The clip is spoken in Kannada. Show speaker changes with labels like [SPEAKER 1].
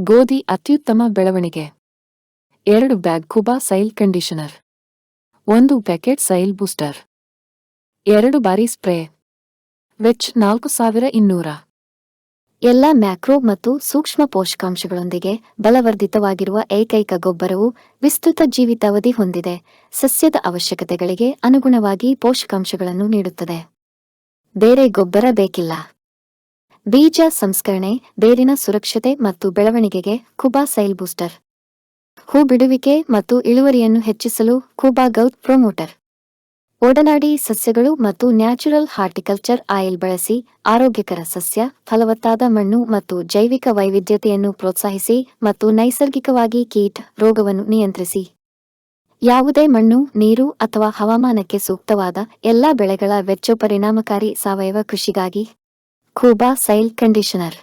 [SPEAKER 1] ಗೋಧಿ ಅತ್ಯುತ್ತಮ ಬೆಳವಣಿಗೆ. ಎರಡು ಬ್ಯಾಗ್ ಕುಬಾ ಸೈಲ್ ಕಂಡೀಷನರ್. ಒಂದು ಪ್ಯಾಕೆಟ್ ಸೈಲ್ ಬೂಸ್ಟರ್. ಎರಡು ಬಾರಿ ಸ್ಪ್ರೇ. ವೆಚ್ ನಾಲ್ಕು ಸಾವಿರ ಇನ್ನೂರ.
[SPEAKER 2] ಎಲ್ಲ ಮ್ಯಾಕ್ರೋ ಮತ್ತು ಸೂಕ್ಷ್ಮ ಪೋಷಕಾಂಶಗಳೊಂದಿಗೆ ಬಲವರ್ಧಿತವಾಗಿರುವ ಏಕೈಕ ಗೊಬ್ಬರವು ವಿಸ್ತೃತ ಜೀವಿತಾವಧಿ ಹೊಂದಿದೆ. ಸಸ್ಯದ ಅವಶ್ಯಕತೆಗಳಿಗೆ ಅನುಗುಣವಾಗಿ ಪೋಷಕಾಂಶಗಳನ್ನು ನೀಡುತ್ತದೆ. ಬೇರೆ ಗೊಬ್ಬರ ಬೇಕಿಲ್ಲ. ಬೀಜ ಸಂಸ್ಕರಣೆ, ಬೇರಿನ ಸುರಕ್ಷತೆ ಮತ್ತು ಬೆಳವಣಿಗೆಗೆ ಕುಬಾ ಸೈಲ್ ಬೂಸ್ಟರ್. ಹೂ ಬಿಡುವಿಕೆ ಮತ್ತು ಇಳುವರಿಯನ್ನು ಹೆಚ್ಚಿಸಲು ಖುಬಾ ಗೌತ್ ಪ್ರೊಮೋಟರ್. ಒಡನಾಡಿ ಸಸ್ಯಗಳು ಮತ್ತು ನ್ಯಾಚುರಲ್ ಹಾರ್ಟಿಕಲ್ಚರ್ ಆಯಿಲ್ ಬಳಸಿ ಆರೋಗ್ಯಕರ ಸಸ್ಯ, ಫಲವತ್ತಾದ ಮಣ್ಣು ಮತ್ತು ಜೈವಿಕ ವೈವಿಧ್ಯತೆಯನ್ನು ಪ್ರೋತ್ಸಾಹಿಸಿ ಮತ್ತು ನೈಸರ್ಗಿಕವಾಗಿ ಕೀಟ ರೋಗವನ್ನು ನಿಯಂತ್ರಿಸಿ. ಯಾವುದೇ ಮಣ್ಣು, ನೀರು ಅಥವಾ ಹವಾಮಾನಕ್ಕೆ ಸೂಕ್ತವಾದ ಎಲ್ಲಾ ಬೆಳೆಗಳ ವೆಚ್ಚ ಪರಿಣಾಮಕಾರಿ ಸಾವಯವ ಕೃಷಿಗಾಗಿ ಖೂಬಾ ಸೈಲ್ ಕಂಡೀಷನರ್